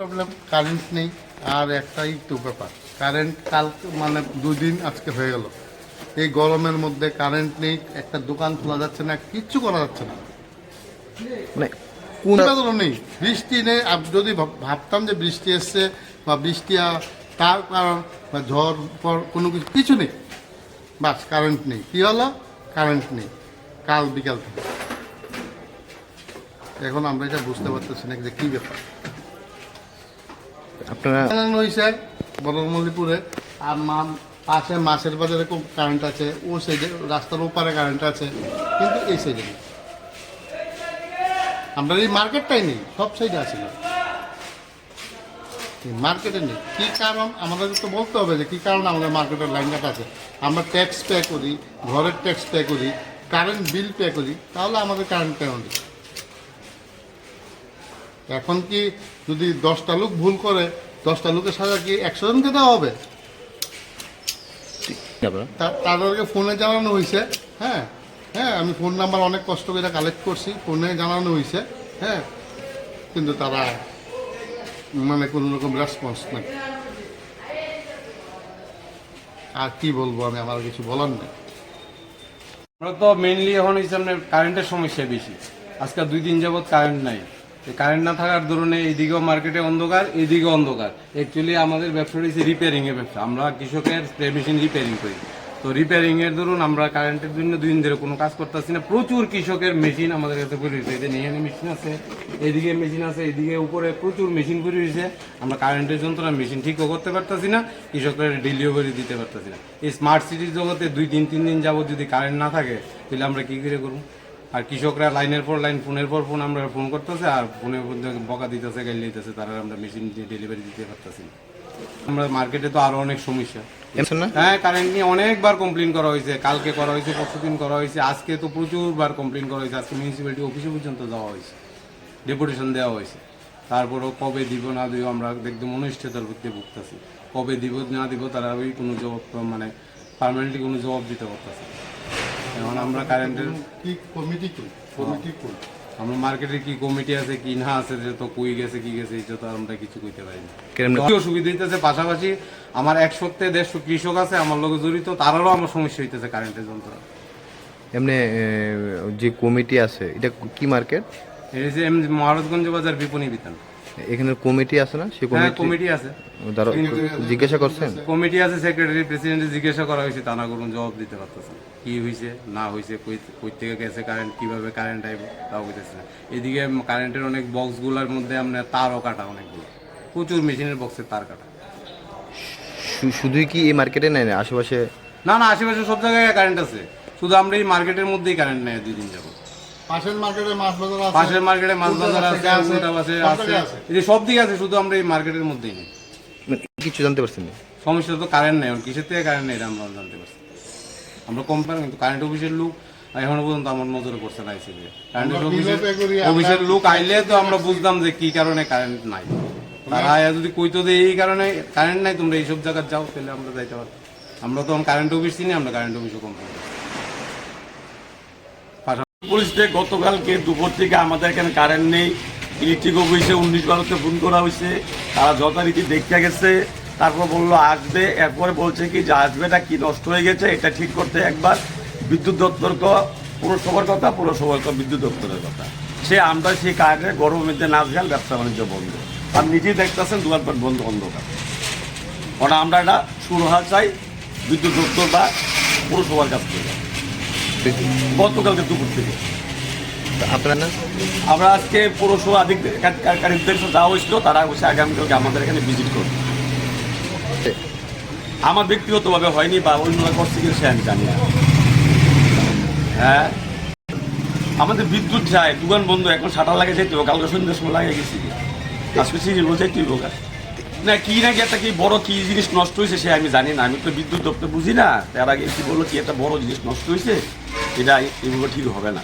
Problem current নেই আর একটাই তো ব্যাপার। কারেন্ট কাল মানে দুদিন আজকে হয়ে গেল। এই গরমের মধ্যে কারেন্ট নেই একটা দোকান খোলা যাচ্ছে না কিচ্ছু করা যাচ্ছে না। মানে কোনো নেই। বৃষ্টি নেই যদি ভাবতাম যে বৃষ্টি এসছে বা বৃষ্টি তার কারণ বা ঝড় পর কোনো কিছু কিছু নেই। বাস কারেন্ট নেই। কি হলো? কারেন্ট নেই। কাল বিকাল থেকে। এখন আমরা এটা বুঝতে পারতেছি না যে কী ব্যাপার। আপনারা হয়েছে বদরমল্লিপুরে আর মা পাশে মাছের বাজারে খুব কারেন্ট আছে, ও সাইডে রাস্তার ওপারে কারেন্ট আছে, কিন্তু এই সাইডে নেই। আমরা এই মার্কেটটাই নেই, সব সাইডে আছে মার্কেটে নেই। কী কারণ আমাদের তো বলতে হবে যে কী কারণে আমাদের মার্কেটের লাইন কাটা আছে? আমরা ট্যাক্স পে করি, ঘরের ট্যাক্স পে করি কারেন্ট বিল পে করি, তাহলে আমাদের কারেন্ট কেন এখন কি যদি দশটা লোক ভুল করে দশটা লোকের সাজা কি একশো জনকে দেওয়া হবে। তাদেরকে ফোনে জানানো হয়েছে হ্যাঁ হ্যাঁ আমি ফোন নাম্বার অনেক কষ্ট করে কালেক্ট করছি ফোনে জানানো হয়েছে হ্যাঁ কিন্তু তারা মানে কোনো রকম রেসপন্স নেই। আর কি বলব আমি আমার কিছু বলার নেই। আমরা তো মেইনলি এখন হচ্ছে আপনার কারেন্টের সমস্যা বেশি। আজকাল দুই দিন যাবত কারেন্ট নাই। কারেন্ট না থাকার দরুনে এইদিকেও মার্কেটে অন্ধকার এইদিকে অন্ধকার। অ্যাকচুয়ালি আমাদের ব্যবসাটা হচ্ছে রিপেয়ারিং এর ব্যবসা। আমরা কৃষকের স্প্রে মেশিন রিপেয়ারিং করি। তো রিপেয়ারিং এর ধরুন আমরা কারেন্টের জন্য দুই দিন ধরে কোনো কাজ করতেছি না। প্রচুর কৃষকের মেশিন আমাদের কাছে পড়ে রয়েছে। এই যে নিহানি মেশিন আছে এদিকে মেশিন আছে এদিকে উপরে প্রচুর মেশিন পড়ে রয়েছে। আমরা কারেন্টের যন্ত্রণা মেশিন ঠিকও করতে পারতাছি না, কৃষকের ডেলিভারি দিতে পারতাছি না। এই স্মার্ট সিটির জগতে দুই দিন, তিন দিন যাবত যদি কারেন্ট না থাকে, তাহলে আমরা কী করে করব? আর কৃষকরা লাইনের পর লাইন ফোনের পর ফোন আমরা ফোন করতেছে আর ফোনের মধ্যে বকা দিতেছে গাইল দিতেছে তারা আমরা মেশিন দিয়ে ডেলিভারি দিতে পারতেছি না। আমরা মার্কেটে তো আরও অনেক সমস্যা। হ্যাঁ কারেন্ট নিয়ে অনেকবার কমপ্লেন করা হয়েছে কালকে করা হয়েছে পরশুদিন করা হয়েছে আজকে তো প্রচুরবার কমপ্লেন করা হয়েছে আজকে মিউনিসিপ্যালিটি অফিসে পর্যন্ত যাওয়া হয়েছে ডেপুটেশন দেওয়া হয়েছে। তারপরও কবে দিব না দিব আমরা একদম অনিশ্চয়তার ভিত্তিতে ভুগতেছি। কবে দিব না দিব তারা ওই কোনো জবাব মানে পার্মানেন্টলি কোনো জবাব দিতে পারতেছে। এখন আমরা কারেন্টের কি কমিটি কই কমিটি কই আমরা মার্কেটে কি কমিটি আছে কি না আছে যে তো কই গেছে কি গেছে এটা তো আমরা কিছু কইতে পারি না। কি অসুবিধা হইতেছে? পাশাপাশি আমার এক সপ্তাহে দেড়শো কৃষক আছে আমার লোক জড়িত তারারও আমার সমস্যা হইতেছে কারেন্টের যন্ত্র এমনি যে কমিটি আছে এটা কি মার্কেট এই যে এম- মহারাজগঞ্জ বাজার বিপণী বিতান। এখানে কমিটি আছে না? সে হ্যাঁ কমিটি কমিটি আছে। জিজ্ঞাসা করছেন? কমিটি আছে সেক্রেটারি প্রেসিডেন্ট জিজ্ঞাসা করা হয়েছে। তা না করুন জবাব দিতে পারতেছে। কি হয়েছে না হয়েছে কই থেকে গেছে কারেন্ট কীভাবে কারেন্ট আইব তাও বুঝতেছে না। এদিকে কারেন্টের অনেক বক্সগুলোর মধ্যে আপনার তারও কাটা অনেকগুলো। প্রচুর মেশিনের বক্সের তার কাটা। শুধুই কি এই মার্কেটে নেয় না? আশেপাশে না না আশেপাশে সব জায়গায় কারেন্ট আছে। শুধু আমরা এই মার্কেটের মধ্যেই কারেন্ট নেই দুই দিন যাব পাশের মার্কেটে মাছ বাজার আছে। পাশের মার্কেটে মাছ বাজার আছে উল্টা আছে, আছে। এই যে সব দিকে আছে শুধু আমরা এই মার্কেটের মধ্যেই নেই। মানে কিছু জানতে পারছেন না। সমস্যা তো কারেন্ট নেই এখন কিসের থেকে কারেন্ট নেই এটা আমরা জানতে পারছি। আমরা কোম্পানি কিন্তু কারেন্ট অফিসের লোক এখনও পর্যন্ত আমার নজরে পড়ছে না আইসি কারেন্ট অফিসের লোক আইলে তো আমরা বুঝতাম যে কি কারণে কারেন্ট নাই। তারা যদি কইতো যে এই কারণে কারেন্ট নাই তোমরা এইসব জায়গায় যাও তাহলে আমরা যাইতে পারতাম। আমরা তো কারেন্ট অফিস চিনি আমরা কারেন্ট অফিসও কোম্পানি পুলিশে গতকালকে দুপুর থেকে আমাদের এখানে কারেন্ট নেই। ইলেকট্রিক অফিসে উনিশ বারোতে ফোন করা হয়েছে। তারা যথারীতি দেখতে গেছে। তারপর বলল, আসবে। এরপরে বলছে কি, যে আসবে এটা কি নষ্ট হয়ে গেছে, এটা ঠিক করতে একবার বিদ্যুৎ দপ্তর ক- পুরসভার কথা, পুরসভার ক- বিদ্যুৎ দপ্তরের কথা। সে আমরা সেই কারণে গরমের মধ্যে নাচ গান ব্যবসা বাণিজ্য বন্ধ। আর নিজেই দেখতেছেন দোকানপাট বন্ধ, অন্ধকার। কারণ আমরা এটা সুরহা চাই, বিদ্যুৎ দপ্তর বা পুরসভার কাছ থেকে। গতকালকে দুপুর থেকে। আপনার না আমরা আজকে পৌরসভা আধিকারিকদের সাথে যাওয়া হয়েছিল তারা অবশ্যই আগামীকালকে আমাদের এখানে ভিজিট করবে। আমার ব্যক্তিগতভাবে হয়নি বা অন্যরা করছে কিনা সে আমি জানি না। হ্যাঁ? আমাদের বিদ্যুৎ যায় দোকান বন্ধ এখন সাঁটার লাগে যেতে হবে কালকে সন্ধ্যার সময় লাগে গেছি। আজকে বলছে তুই বোকা না, কি না, কি একটা কি বড় কি জিনিস নষ্ট হয়েছে সে আমি জানি না। আমি তো বিদ্যুৎ দপ্তর বুঝি না। তার আগে কি বলল, কি একটা বড় জিনিস নষ্ট হয়েছে, এটা এগুলো ঠিক হবে না।